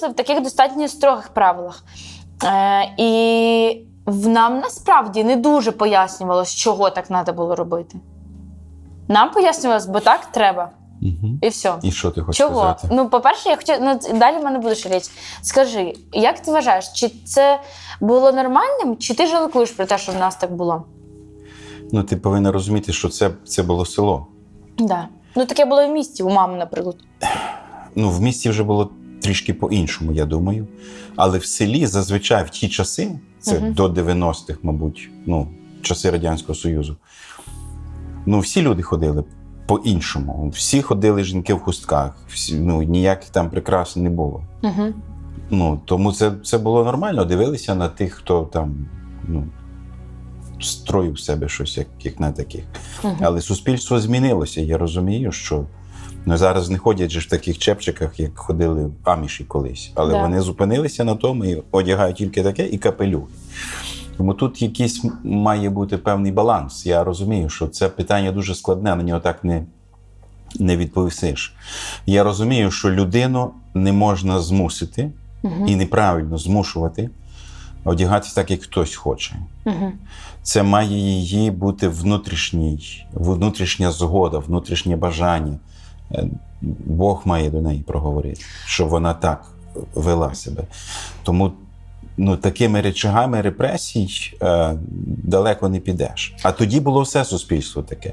виросли в таких достатньо строгих правилах. Е, і нам насправді не дуже пояснювалось, чого так треба було робити. Нам пояснювалось, бо так треба. Угу. І все. І що ти хочеш Чого? сказати? Ну, по-перше, я хочу. Ну, далі в мене буде ще річ. Скажи, як ти вважаєш, чи це було нормальним, чи ти жалкуєш про те, що в нас так було? Ну, ти повинна розуміти, що це, це було село. Да. Ну, таке було в місті, у мами, наприклад. Ну, в місті вже було трішки по-іншому, я думаю. Але в селі зазвичай в ті часи, це Мгм. до 90-х, мабуть, ну, часи Радянського Союзу. Ну, всі люди ходили по-іншому. Всі ходили жінки в хустках, всі, ну, ніяких там прикрас не було. Угу. Ну, тому це, це було нормально. Дивилися на тих, хто там ну, строїв себе щось, як, як на таких. Угу. Але суспільство змінилося. Я розумію, що ну, зараз не ходять же ж в таких чепчиках, як ходили аміші колись. Але Да. вони зупинилися на тому і одягають тільки таке і капелюх. Тому тут якийсь має бути певний баланс. Я розумію, що це питання дуже складне, на нього так не, не відповісиш. Я розумію, що людину не можна змусити Угу. і неправильно змушувати одягатися так, як хтось хоче. Угу. Це має її бути внутрішній, внутрішня згода, внутрішнє бажання. Е, Бог має до неї проговорити, що вона так вела себе. Тому ну, такими речагами репресій е, далеко не підеш. А тоді було все суспільство таке.